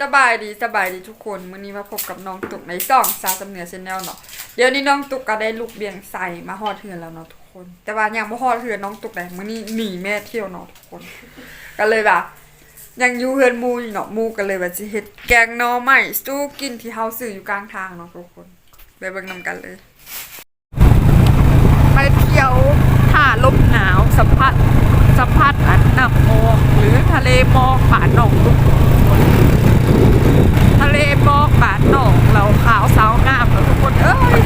สบายดีสบายดีทุกคนมื้อนี้มาพบกับน้องตุกในซ่องสาวสำเนียงชแนลเนาะเดี๋ยวนี้น้องตุกก็ได้ลูกเบียงใส่มาฮอดเทือนแล้วเนาะทุกคน แต่ว่ายังบ่ฮอดเทือนน้องตุกเลยมื้อนี้หนีแม่เที่ยวเนาะทุกคน ก็เลยแบบยังอยู่เฮือนหมูอยู่เนาะหมูก็เลยว่าสิเฮ็ดแกงหน่อไม้สู้กินที่เฮาซื้ออยู่กลางทางเนาะทุกคนไปเบิ่งนํกันเลยไปเที่ยวท่าลมหนาวสัมผัสสัมผัสอันน้ำมองหรือทะเลหมอกป่านหนองทุกคน ปาดหนองเราขาวสาวงามแล้วทุกคนเอ้ย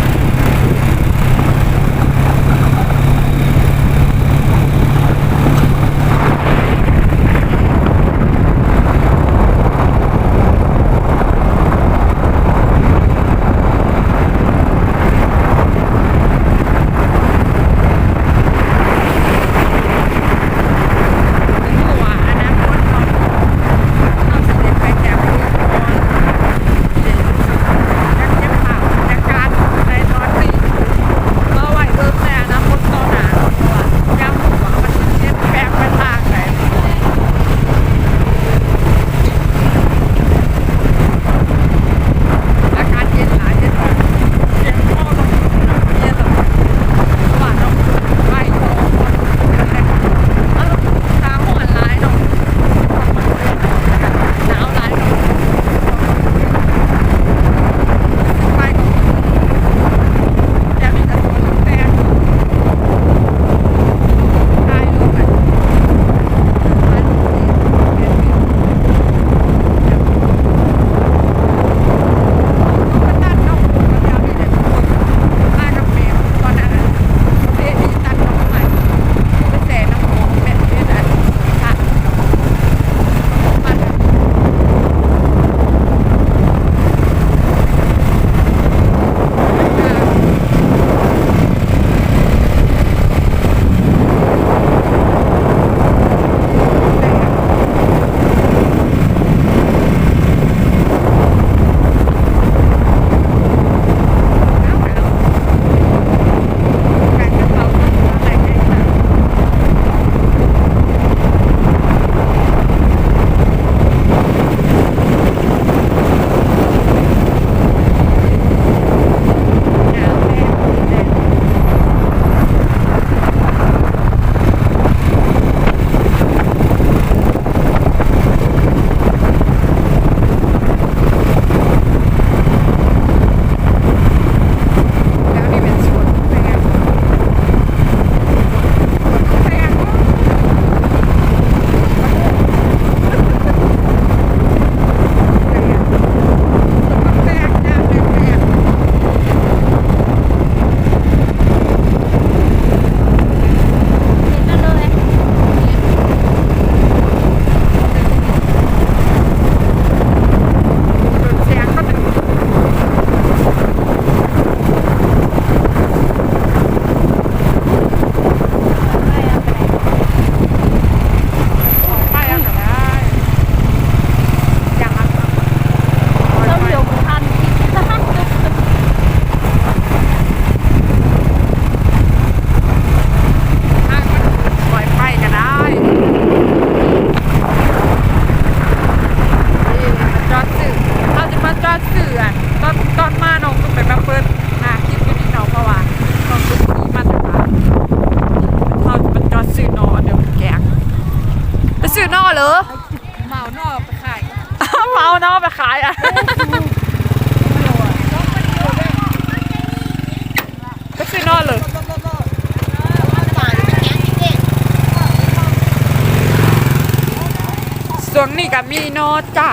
กับมีนอจ่า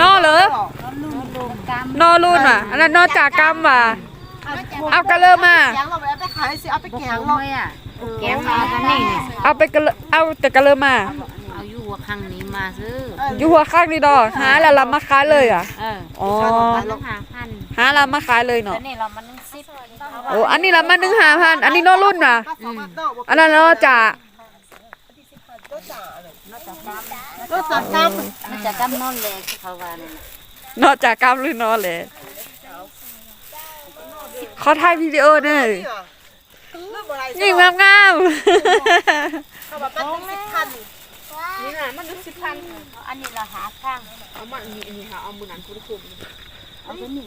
นอเลยนอรุ่นว่ะอันนั้นนอจ่ากรรมว่ะเอากระเลิมมาแกงเราไปขายสิเอาไปแกงเลเรายอะแกงมากันนี่เนี่ยเอาไปกระเลเอาแต่กระเลิมมาเอาอยู่หัวครั้งนี้มาซื้ออยู่หัวข้างนี่ดอกหาแล้วเรามาขายเลยอะเอออ๋อราคาพันหาเรามาขายเลยแต่เนาะนี่เรามันสิบโอ้อันนี้เรามาหนึ่งหาพันอันนี้นอรุ่นว่ะอันนั้นนอจ่า รถจักรกรรมมันจะกำนอนเลยเขาว่านี่นอจากกรรมหรือนอนเลยขอถ่ายวิดีโอหน่อยเรื่งามงามเขาบอกเป็นสิบพันนี่นะมันสิบพันอันนี้ละหาข้างเอามันนนี้อันนี้ค่ะเอามือหนั้นคุณคุมเอาตัวนี้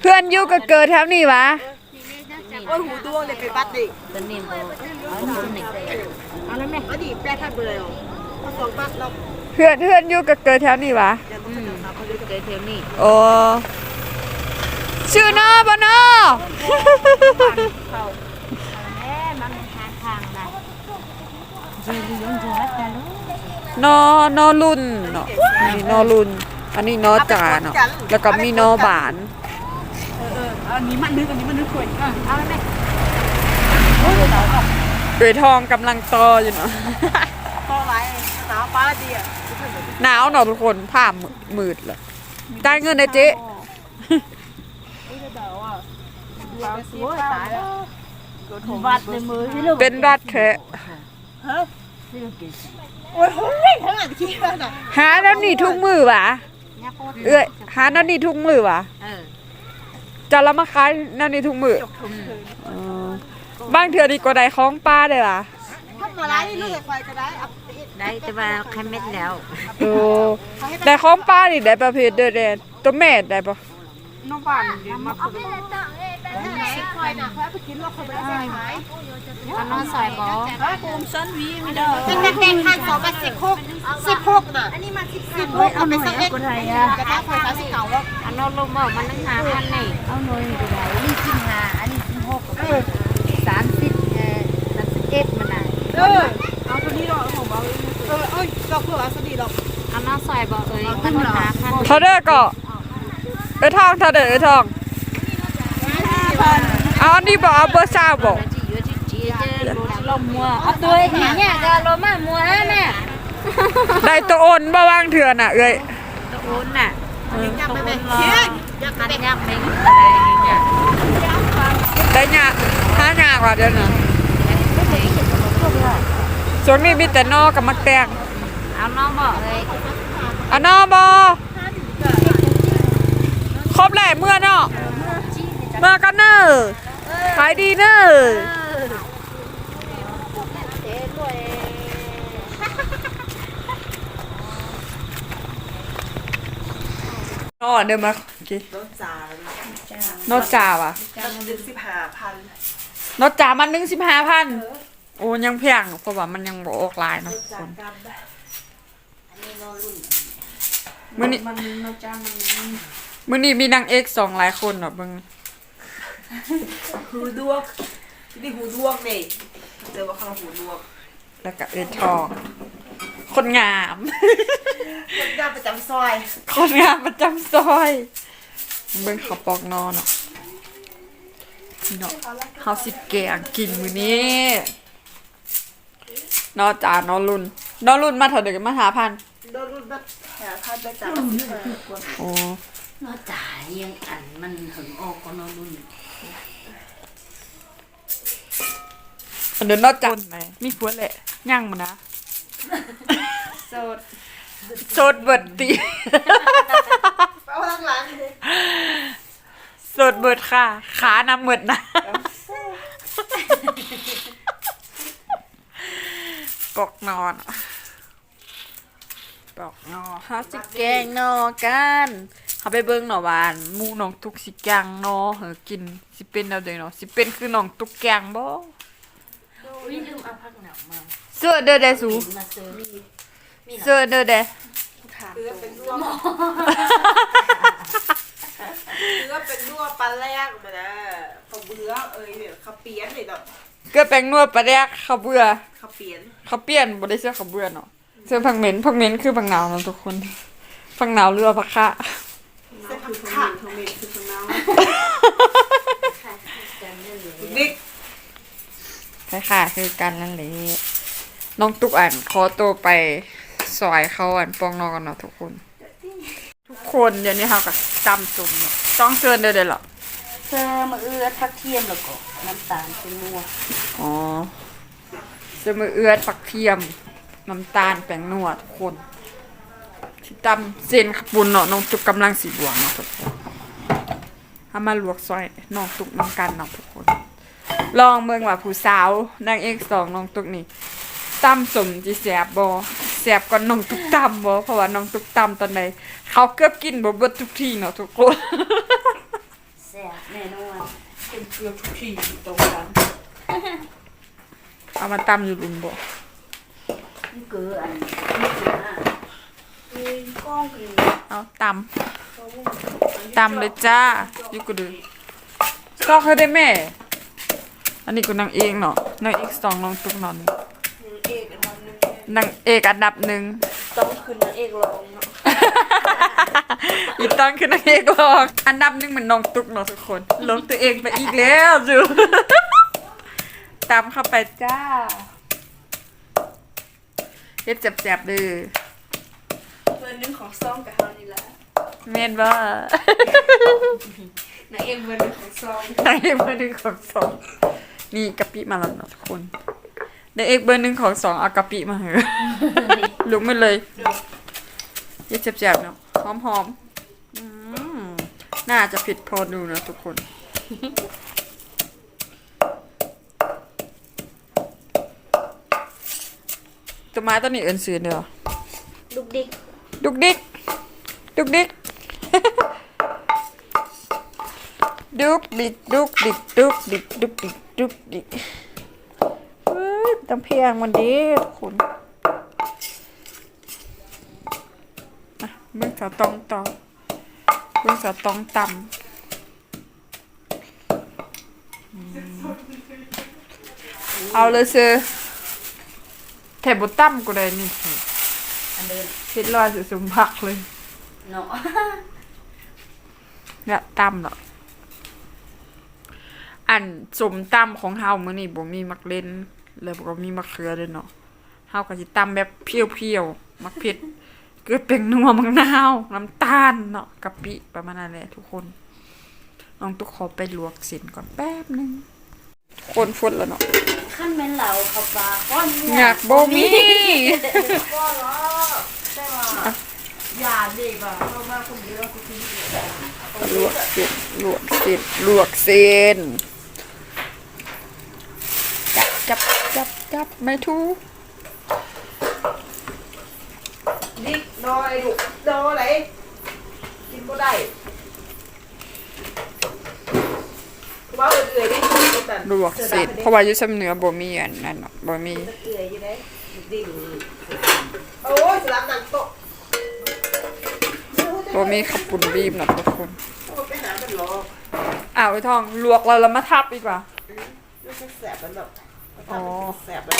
เพื่อนยู่ก็เกิดแถวนี้วะโอ้ยหูดวงเลยไปบัดดิตัวนี้บ่เอาตัวนี้เอาแล้วแม่ก็ดิแปดท่านเบอร์ สองบัดเราเพื่อนเพื่อนอยู่ก็เกิดแถวนี้วะจะต้ออืงมทำเขาด้วยเกิดแถวนี้โอ้ชื่อนอบ่นอแม่มันหาข้างได้เจอเลี้ยงจัดกันลูกนอนอรุ่นเนาะนี่นอรุ่น อันนี้นอจ่าเนาะแล้วก็มีนอบานเออเอออันนี้มันนึกอันนี้มันนึกคนอะเอาแล้วแม่เกยทองกำลังตออยู่เนาะต่อไร สาวป้าดีอะหนาวเนาะทุกคนผ้ามืดเลยได้เงินนะเจ๊เราสวยตายแล้วบัดในมือที่ลูกเป็นรัดแท้ฮะโอ้ยโอ้ยขนาดคิดว่าน่ะหาแล้วนี่ทุกมือวะเนี่ยพูดเอ้ยหาแล้วนี่ทุกมือวะเออจะละมาขายแล้วนี่ทุกมือจบทุกคืนอ๋อบางเถื่อดีกว่าใดของป้าเลยล่ะถ้ามาไล่นี่ลูกไฟก็ได้เอา ได้แต่ว่าแค่เม็ดแล้วโอ้ได้ของป้านี่ได้ประเภทเด้อเดนตัวแม่ได้ปะน้องบ้านเดี๋ยวมาคนสิคอยน่ะคอยไปกินแล้วคอยไปได้ขายเอาน้องซอยบ่ฮะกูมซันวีไม่ได้เป็นแดงๆพันสองมาสิบหกสิบหกน่ะอันนี้มาสิบสิบหกเอาไปสักเอ็ดกระทะไฟฟ้าสีเก่าแล้วอันน้องลมบ่มันนึงหาพันนี่เอาหน่อยไปได้นี่สิบห้าอันนี้สิบหกสามสิบเอ่อสามสิบเอ็ดมันน่ะเออเอาตัวนี้ดอกของเราเอ อเอ้ยดอกเพื่อเอาสดีดอกเอาน้องซอยบ่เอ้ยมันหาพันเท่าเด้อก็เอ้ยทองเท่าเด้อเอ้ยทองเอาอันนี้บอกเอาเบอร์ซาบอกลมมัวเอาตัวเนี่ยก็ลมมามัวฮะแม่ได้ตัวโอนบ่วางเถื่อน่ะเอ้ยตะโอนน่ะไปไหมเฮ้ยยักมันไปยักเม่งอะไรเนี่ยได้ยากหายากกว่าเดี๋ยวน่ะ ช่วงนี้มีแต่นอกับมักแตงเอาน้องบ่เอ้ยอันนอบอครบแหละเมื่อเนาะเมื่อกันเนอะขายดีเนอะนอเดินมาโอเครถจ่านอจ่าวะจังดึงสิบห้าพันนอจ่ามันหนึ่งสิบห้าพันโอ้ยังเพียงเพราะว่ามันยังบออกลายเนาะทุกจาคกนกันได้มื้อนี้มันนอกจ้างมันมื้อนี้มีนางเอกสองหลายคนเนาะเบิ่งหูดวงนี่หูดวงนี่เจอว่าเขาหูดวงแล้วก็เอินทอง คนงาม คนงานประจำซอย คนงามประจำซอย เบิ่งเขาปอกนอนเนาะนี่เนาะเฮาสิแกงกินมื้อนี้ นอจานอรุ่นนอรุ่นมาเท่าเด็กมาหาพันโดนรุ่นแบบแหาพันไปจ่ายมาสิบห้าโอ้น้องจ่ายังอันมันหึงออกก็น้องรุ่นเดี๋ยวนอจานมีผัวแหละย่างมันนะโสดโสดเบิดติเอาหลังหลังโสดเบิดค่ะ ขานำเบิดนะ ปอกนอนปอกนอเฮาสิแกงนอกันเฮาไปเบิ่งหน่อหวานหมูน้องตุกสิแกงนอเฮอกินสิเป็นแนวใดเนาะสิเป็นคือน้องตุกแกงบ่วิลืมเอาพักหนักมาเสื้อเด้อเด้อสูมาเสริมเสื้อเด้อเด้อเรือเป็นรั่วเรือเป็นรั่วปลาแรกมานะเขาเบื่อเอ้ยเขาเปียนเลยเนาะ เกลือแป้งนวดปลาแดกข้าวเบื่อเขาเปลี่ยนเขาเปลี่ยนบ่ได้เสื้อข้าวเบื่อเนาะเสื้อผักเหม็นผักเหม็นคือผักหนาวเนาะทุกคนผักหนาวเรือผักคะเส้นคือขาดทองเมนคือทองน้ำดิกคล้ายๆคือกันนั่นแหละน้องตุกอ่านขอตัวไปซอยเขาอ่านปองนอกันเนาะทุกคน ทุกคนเดี๋ยวนี้เขากับจำจุ่มเนาะต้องเชิญเด้อเด้อเหรอ เสริมะเอือทักเทียมแล้วก็น้ำตาลเป็นนัวอ๋อเสมือเอือดปักเทียมน้ำตาลแป้งนัวทุกคนที่ตำเส้นขบุนเนาะน้องตุกกำลังสีบวงเนาะทุกคนถ้ามาลวกซอยน้องตุกน้ำกันเนาะทุกคน ลองเมืองว่าผู้สาวนางเอกสองน้องตุกนี่ตำสมจีแสบบ่แสบกว่าน้องตุกตำบ่เพราะว่าน้องตุกตำตอนใดเขาเกือบกินบ่เบิดทุกทีเนาะทุกคน ซ่บแน่นอนเป็นเกือบทุกทีตรงกันเอามาตำอยู่ลุมบ่นี่คืออันนี้คืออะมีกล้องคือเอาตำตำเลยจ้าอยู่กูดูก็เคยได้แม่ อันนี้กูนางเองเนาะนางเอกสองน้องตุกนอนเอกอันนั้นนึงนางเอกอันดับหนึ่งต้องขึ้นนางเอกรองเนาะ อีตั้งคือนางเอกหรอกอันดับหนึ่งมันน้องตุกเนาะทุกคนลงตัวเองไปอีกแล้วจูตามเข้าไปจ้าเฮ็ดแจ็บๆเลยเบอร์หนึ่งของซ่องกับเฮานี่แหละเมนว่านางเอกเบอร์หนึ่งของซ่องนางเอกเบอร์หนึ่งของสองนี่กะปิมาแล้วเนาะทุกคนนางเอกเบอร์หนึ่งของสองเอากะปิมาเหอะลุกไม่เลย เฮ็ดแจ็บๆเนาะหอมๆอืมน่าจะผิดพอดูนะทุกคนตัวไม้ตัวนี้เอินซื้อเด้อลูกดิกดุกดิกดุกดิกดุกดิกดุกดิกดุกดิกดุกดิกดุกดิกเฮ้ยตำเพียงมันดีทุกคนอะเบิ่งสาวตองต่อเบิ่งสาวตองตำอืมเอาเลยเซอแถบบตั้มกูได้นี่สิอันเดินเฮ็ดลอยสุมผักเลยเนาะเนี่ยตำเนาะอันสมตำของเฮามื้อนี้บ่มีมักเล่นแล้วก็มีมะเขือด้วยเนาะเฮาก็สิตำแบบเพียวๆมักเผ็ด เกลือเป็นนัวมักนาว น้ำตาลเนาะกะปิประมาณนั้นแหละทุกคนลองตุกขอไปลวกเส้นก่อนแป๊บหนึงคนฟุดแล้วเนาะขั้นแม่นเหล่าเขาปลาก้อนอยากบ่มีก็เหรอได้ว่าอย่าเด็กอะเข้ามาคนเดียวกูทิ้งเดียวลวกเส้นลวกเส้นลวกเส้นจับจับจับจับไม่ถูก ดิก นอยดุนออะไรกินบ่ได้ว่าเอื่อยๆดิแต่ลวกเสร็จเพราะว่าอยู่ซำเหนือบ่มีอันนั้นเนาะบ่มีเอื่อยอยู่ได้ดิ่งโอ้ยสลับหนังโตะบ่มีขับปุ่นบีมเนาะทุกคนไปหามันหรอกอ้าวไอ้ทองลวกแล้วแล้วมาทับอีกว่าไม่ใช่แสบมันหรอกอ๋อแสบมัน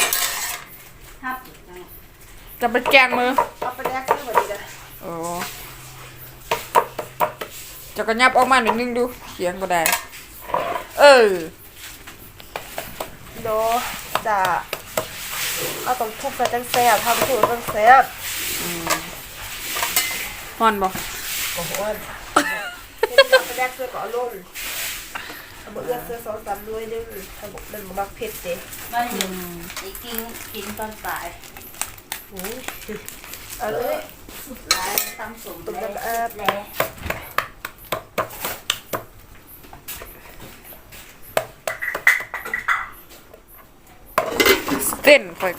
ทับ จะไปแกงมือเอาไปแลกซื้อมาดีนะโอ้จะก็ยับออกมาหน่อยนึงดูเขียงบ่ได้ เออโดจะเอาตรงทุบไปจังแสบทำสูตรจังแสบฮ้อนบ่โอ้โหเอาไปแลกซื้อก็เอาลงเอามาเอื้อซื้อสองสามด้วยนึงถ้าบอกมันบ่มักเผ็ดเด้มาเห็นไอ้กินกินตอนตายอุ้ย เอาเลยสุดท้ายตั้งสมตุ่มน้ำอาบแล้เต้นค่อย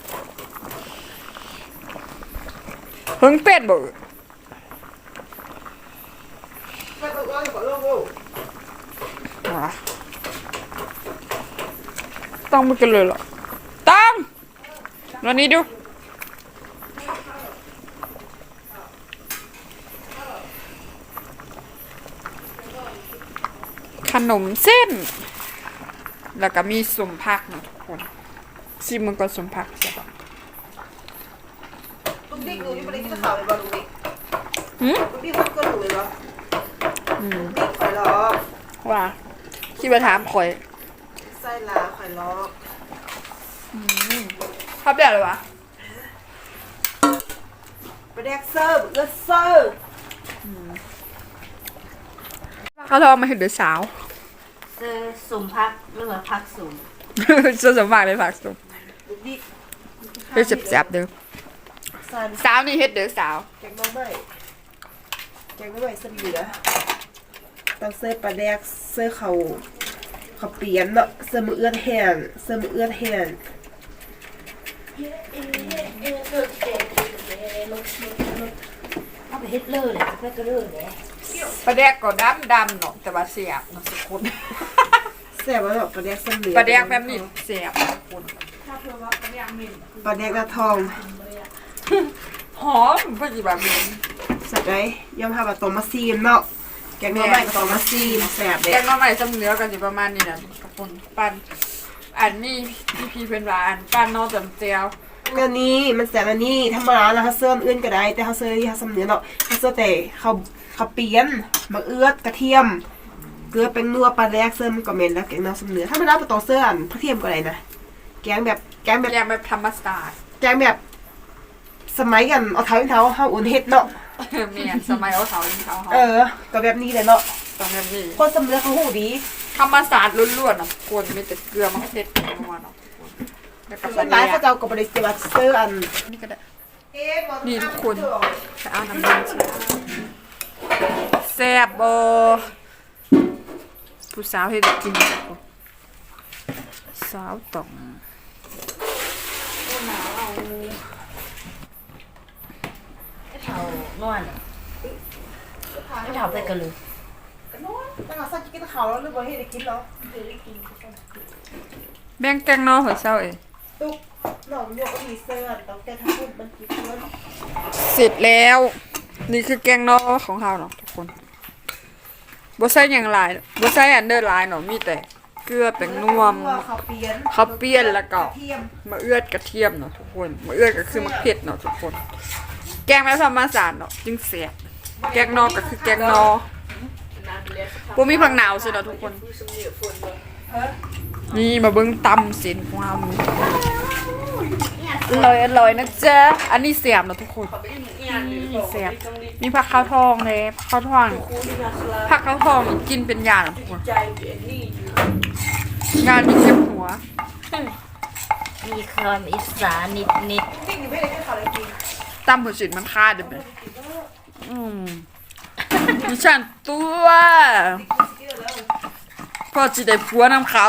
เพิ่งเป็นบ่ไม่ต้องร้อนก็ลงลูกวะต้องมากันเลยเหรอต้องวันนี้ดู ขนมเส้น แล้วก็มีสมผักนะทุกคนซิมมันก็สมผักใช่ปะลุงดิ๊กหนูยังไม่ได้กินข้าวเลยบ่ลุงดิ๊กหืมลุงดิ๊กมันก็หนูเลยบ่อืมดิ๊กข่อยล้อว่าคิดว่าถามข่อยไส้ลาข่อยล้อชอบแบบอะไรวะไปแลกเซิร์ฟเอื้อเซิร์ฟเขาลองมาเห็นเดือสาว เจอสุ่มพักหรือว่าพักสุ่มจะสมัครเลยผักสุกลุงดิ๊กเฮ็ดแซ่บๆเด้อซันสาวนี่เฮ็ดเด้อสาวแกงน้องใหม่แกงน้องใหม่เส้นเหลือต้องเสื้อปลาแดกเสื้อเขาเขาเปลี่ยนเนาะเสื้อมือเอื้อนแหนเสื้อมือเอื้อนแหนเอาไปเฮ็ดเลยแหละไปก็เลยแหละ ปลาแดกก็ดำดำๆเนาะแต่ว่าเสียบเนาะทุกคน แซ่บว่าแบบปลาแดกเส้นเหลืองปลาแดกแบบนี้เสียบทุกคนปลาแดกหน้าทองหอมเพื่อจีแบบนี้สักไดย่อมพาแบบต้มมาซีมเนาะแกงหน่อไม้กับต้มมาซีมแซ่บเด็แกดงหน้ำใหม่จำเนื้อกันอยู่ประมาณนี้นะทุกคนปั้นอันนี้พี่พีเป็นว่าอันปั้นนอกจำเจียวอันนี้มันแซ่บอันนี้ธรรมดานะเขาเสิร์ฟอื่นก็ได้ แต่เขาเสิร์ฟที่เขาสำเนียงเนาะเขาเสิร์ฟแต่เขาเขาเปลี่ยนมะเอือดกระเทียม เกลือแป้งนัวปลาแดกเสิร์ฟมันก็เมนแล้วแกงน้ำสำเนียงถ้ามันเอาไปต่อเสื้ออันกระเทียมก็ได้นะแกงแบบแกงแบบแกงแบบธรรมศาสตร์แกงแบบ สมัยกันเอาเท้าเท้าเฮาอุ่นเฮ็ดเนาะเมียนสมัยเอาเสาลิงเขาเขาเออก็แบบนี้เลยเนาะตอนแบบนี้คนสำเนียงเขาหูดีธรรมศาสตร์ล้วนๆนะทุกคนมีแต่เกลือมะเขือเทศนัวเนาะทุกคนแล้วก็ส่ปวนลาร้ายแดเขากจะเอากับบริษัทเสื้ออันนี่ก็ได้นี่นี่ทุกคนไปเอาน้ำมันแซ่บโบ ผู้สาวให้กินทุกคนสาวต้องเฒ่านอนไม่เฒ่าไปก็เลยตั้งแต่สักกินข้าวแล้วหรือบ่เฮ็ดได้กินเนาะแบ่งแกงนอหัวเช้าเองตุ๊กน้องโยกก็มีเสื้อต้องแต่ถ้าพูดมันกินเพื่อนเสร็จแล้ว นี่คือแกงนอของเราเนาะทุกคน บ่ใส่หยังหลายบ่ใส่อันเดอร์หลายเนาะมีแต่เกลือแป้งนวมข้าวเปียนข้าวเปียนแล้วก็ เทียมมะเอื้อดกระเทียมเนาะทุกคนมะเอื้อดก็คือมะเขือเนาะทุกคน แกงแบบธรรมศาสตร์เนาะจึงเสียบแกงนอก็คือแกงนอบ่มีผักหนาวสิเนาะทุกคน นี่มาเบิ่งตำสินของเรา อร่อยอร่อยนะจ๊ะอันนี้เสียบเนาะทุกคนนี่เสียบมีผักข้าวทองเลยผักข้าวทองผักข้าวทองนี่กินเป็นยาเนาะทุกคนงานมีเจ็บหัว มีความอิสานนิดนิดจริงๆไม่ได้ให้ข้าวเลยกินตำหัวสินมันค่าเด้อไหมอืมดิฉันตัวพ่อจิได้ผัวนำเขา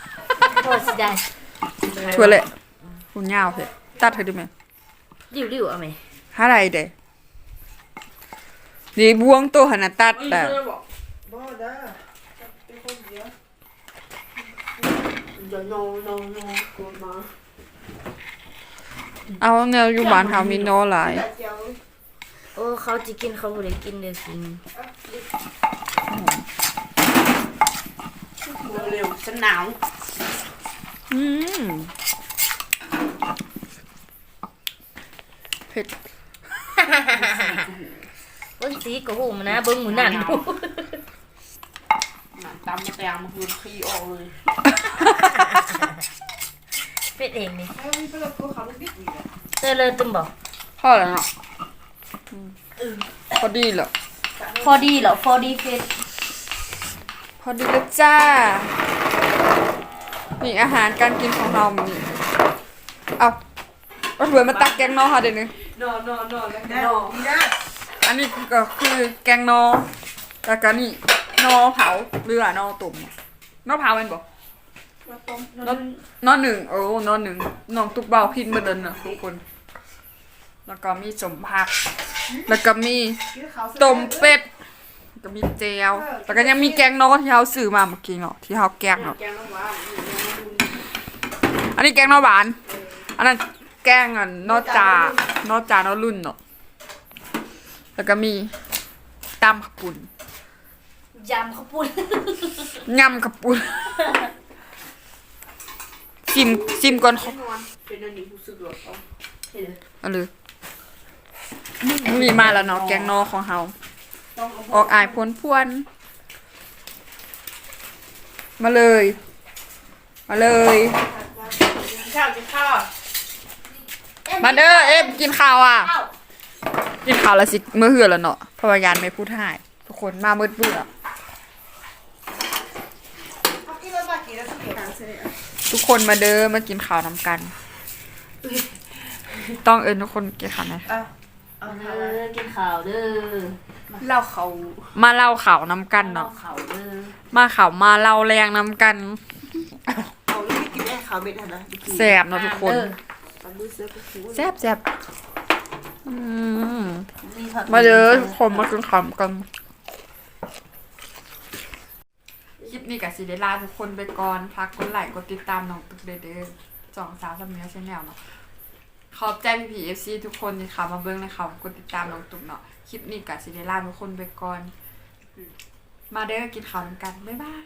ๆโทษสิได้ถั่วเลย หุ่นยาวเถอะตัดเธอได้ไหมริ้วๆเอาไหมหาอะไรเด้นี่บวงตัวหันนะตัดแต่บ่ได้เป็นคนเดียวเอาแนวอยู่บ้านเฮามีน้อหลายแต่เจียวโอ้เขาจะกินเขาบ่ได้กินเด้อสิเร็วฉันหนาวอืม ผ็ดเบิ่งสีก็หูมันนะเบิ่งหมูนั่นดูตำแตงมันคือขี้ออกเลยเป็ดเองนี่ให้มีเป็นตัวเขาลูกดิบอยู่เลยเจอเลยตึมบ่พอแล้วเนาะอืมพอดีเหรอพอดีเหรอพอดีเป็ดพอดีแล้วจ้านี่อาหารการกินของเรามีเอาเอาถ้วยมาตักแกงนอค่ะเดี๋ยวนี้น อนนอนนอนแล้วได้ดีนะอันนี้ก็คือแกงนอแล้วก็นี่นอเผาหรือว่านอตุ่มนอเผาเป็นบอกนอนอหนึ่งโอ้นอหนึ่งน้องตุกเบาพินเบดเดินนะทุกคน แล้วก็มีสมผัก แล้วก็มีกินข้าวต้มเป็ดแล้วก็มีเจลแล้วก็ยังมีแกงนอที่เขาซื้อมาเมื่อกี้เนาะที่เขาแกงเนาะแกงน้ำหวานอันนี้แกงนอหวาน อันนั้น แกงอะนอจานอจานอรุ่นเนาะแล้วก็มีตำขปุ่นยำข้าวปุ้นยำขปุ่นซิมซิมก่อนเขานอนเป็นอันนี้รู้สึกหรอเอาเอาเลยมีมาแล้วเนาะแกงนอของเฮาออกอายพวนพวนๆมาเลย มาเลยข้าวกินข้าว มาเด้อเอ็มกินข้าวอะ กินข้าวแล้วสิเมื่อเหือแล้วเนาะเพราะว่ายานไม่พูดให้ทุกคนมามืดเบื่อเอากินแล้วมากินแล้วสิเก็บเสื้อทุกคนมาเด้อมากินข้าวนำกัน ต้องเอิญทุกคนกินข้าวนะอะเอาเอข้าวอกินข้าวเด้อเล่าเขามาเล่าข่าวนำกันเอาเนาะข้าวเด้อมาข่าวมาเล่าแรงนำกันเอาลูกกินแม่ข้าวเม็ดนะแสบเนาะทุกคน แซ่บแซ่บอืมมาเด้อทุกคนมากินขำกัน คลิปนี้กับซีเดลาทุกคนไปก่อนพักกดไลค์กดติดตามน้องตึกเด้อเด้อสองสาวสามเนื้อชแนลเนาะขอบใจพี่พีเอฟซีทุกคนที่เขามาเบิ้งในเขากดติดตามน้องตุ๊กเนาะคลิปนี้กับซีเดลาทุกคนไปก่อน มาเด้อกินข้าวกัน บ๊ายบาย